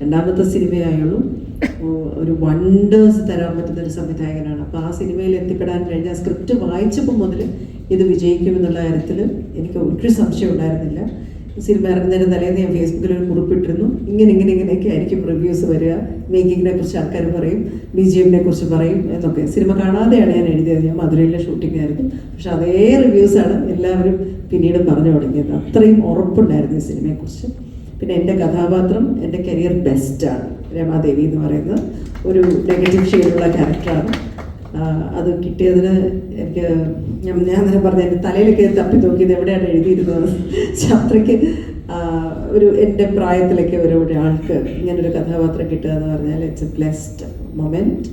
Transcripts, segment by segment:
രണ്ടാമത്തെ സിനിമയായുള്ളൂ ഒരു വണ്ടേഴ്സ് തരാൻ പറ്റുന്ന ഒരു സംവിധായകനാണ്. അപ്പോൾ ആ സിനിമയിൽ എത്തിപ്പെടാൻ കഴിഞ്ഞ സ്ക്രിപ്റ്റ് വായിച്ചപ്പോൾ മുതൽ ഇത് വിജയിക്കുമെന്നുള്ള കാര്യത്തിൽ എനിക്ക് ഒരു സംശയം ഉണ്ടായിരുന്നില്ല. സിനിമ ഇറങ്ങുന്നതിന് തലേന്ന് ഞാൻ ഫേസ്ബുക്കിൽ ഒരു കുറിപ്പിട്ടിരുന്നു. ഇങ്ങനെ ഇങ്ങനെ ഇങ്ങനെയൊക്കെ ആയിരിക്കും റിവ്യൂസ് വരിക. മേക്കിങ്ങിനെ കുറിച്ച് ആൾക്കാർ പറയും ബി ജി എമ്മിനെ കുറിച്ച് പറയും എന്നൊക്കെ. സിനിമ കാണാതെയാണ് ഞാൻ എഴുതിയത്. ഞാൻ മധുരയിലെ ഷൂട്ടിംഗ് ആയിരുന്നു. പക്ഷെ അതേ റിവ്യൂസാണ് എല്ലാവരും പിന്നീട് പറഞ്ഞു തുടങ്ങിയത്. അത്രയും ഉറപ്പുണ്ടായിരുന്നു ഈ സിനിമയെക്കുറിച്ച്. പിന്നെ എന്റെ കഥാപാത്രം എന്റെ കരിയർ ബെസ്റ്റാണ് രമാദേവി എന്ന് പറയുന്നത് ഒരു നെഗറ്റീവ് ഷെയ്ഡുള്ള ക്യാരക്ടറാണ് അത് കിട്ടിയതിന് എനിക്ക് ഞാൻ ഞാൻ തന്നെ പറഞ്ഞ എന്റെ തലയിലൊക്കെ തപ്പി നോക്കിയത് എവിടെയാണ് എഴുതിയിരുന്നത്? ശാസ്ത്രയ്ക്ക് ഒരു എന്റെ പ്രായത്തിലൊക്കെ ഒരു ഒരാൾക്ക് ഇങ്ങനൊരു കഥാപാത്രം കിട്ടുക എന്ന് പറഞ്ഞാൽ ഇറ്റ്സ് എ ബ്ലെസ്ഡ് മൊമെന്റ്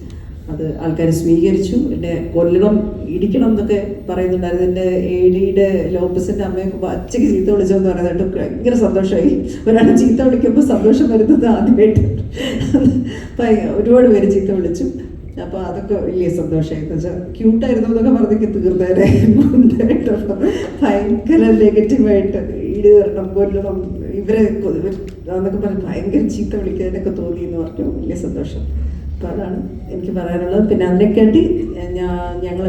അത് ആൾക്കാർ സ്വീകരിച്ചു. എന്നെ കൊല്ലണം ഇടിക്കണം എന്നൊക്കെ പറയുന്നുണ്ടായിരുന്നു. എന്റെ എ ഡിയുടെ ലോപ്പസിന്റെ അമ്മയൊക്കെ അച്ചയ്ക്ക് ചീത്ത വിളിച്ചതെന്ന് പറയുന്നത് ഭയങ്കര സന്തോഷമായി. ഒരാൾ ചീത്ത വിളിക്കുമ്പോൾ സന്തോഷം വരുന്നത് ആദ്യമായിട്ട്. ഒരുപാട് പേര് ചീത്ത വിളിച്ചു. അപ്പോൾ അതൊക്കെ വലിയ സന്തോഷമായി വെച്ചാൽ ക്യൂട്ടായിരുന്നു എന്നൊക്കെ പറഞ്ഞെങ്കിൽ തീർന്നേരെ ഉണ്ടായിട്ടപ്പോൾ ഭയങ്കര നെഗറ്റീവായിട്ട് ഈട് തരണം കൊല്ലണം ഇവരെ എന്നൊക്കെ പറഞ്ഞ് ഭയങ്കര ചീത്ത വിളിക്കാനൊക്കെ തോന്നി എന്ന് പറഞ്ഞു. വലിയ സന്തോഷം. അതാണ് എനിക്ക് പറയാനുള്ളത്. പിന്നെ അതിനെക്കാട്ടി ഞങ്ങൾ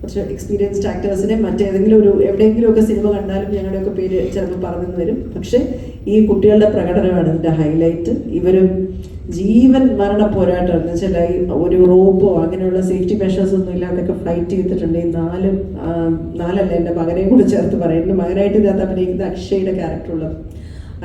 കുറച്ച് എക്സ്പീരിയൻസ്ഡ് ആക്ടേഴ്സിനെ മറ്റേതെങ്കിലും ഒരു എവിടെയെങ്കിലുമൊക്കെ സിനിമ കണ്ടാലും ഞങ്ങളുടെയൊക്കെ പേര് ചിലപ്പോൾ പറഞ്ഞു വരും. പക്ഷേ ഈ കുട്ടികളുടെ പ്രകടനമാണ് ഇതിന്റെ ഹൈലൈറ്റ് ഇവരും ജീവൻ മരണ പോരാട്ടം എന്ന് വെച്ചാൽ ഒരു റോപ്പോ അങ്ങനെയുള്ള സേഫ്റ്റി മെഷേഴ്സ് ഒന്നും ഇല്ലാതൊക്കെ ഫ്ലൈറ്റ് ചെയ്തിട്ടുണ്ട്. ഈ നാല് നാലല്ല എന്റെ മകനെയും കൂടെ ചേർത്ത് പറയുന്നത് മകനായിട്ട് ഇതിനകത്ത് അഭിനയിക്കുന്ന അക്ഷയുടെ ക്യാരക്ടറുള്ളത്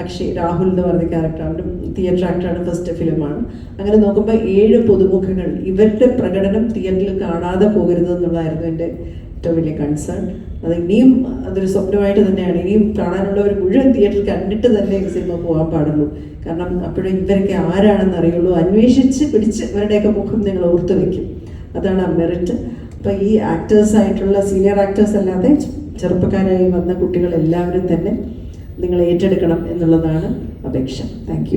അക്ഷയ് രാഹുൽ എന്ന് പറഞ്ഞ ക്യാരക്ടറാണ് തിയേറ്റർ ആക്ടറാണ് ഫസ്റ്റ് ഫിലിമാണ് അങ്ങനെ നോക്കുമ്പോൾ ഏഴ് പുതുമുഖങ്ങൾ ഇവരുടെ പ്രകടനം തിയേറ്ററിൽ കാണാതെ പോകരുത് എന്നുള്ളതായിരുന്നു എന്റെ ഏറ്റവും വലിയ കൺസേൺ അത് ഇനിയും അതൊരു സ്വപ്നമായിട്ട് തന്നെയാണ്. ഇനിയും കാണാനുള്ളവർ മുഴുവൻ തിയേറ്ററിൽ കണ്ടിട്ട് തന്നെ സിനിമ പോകാൻ പാടുള്ളൂ. കാരണം അപ്പോഴും ഇവരൊക്കെ ആരാണെന്ന് അറിയുള്ളൂ. അന്വേഷിച്ച് പിടിച്ച് ഇവരുടെയൊക്കെ മുഖം നിങ്ങൾ ഓർത്തു വെക്കും. അതാണ് ആ മെറിറ്റ് അപ്പോൾ ഈ ആക്ടേഴ്സായിട്ടുള്ള സീനിയർ ആക്ടേഴ്സ് അല്ലാതെ ചെറുപ്പക്കാരായി വന്ന കുട്ടികളെല്ലാവരും തന്നെ നിങ്ങൾ ഏറ്റെടുക്കണം എന്നുള്ളതാണ് അപേക്ഷ. താങ്ക്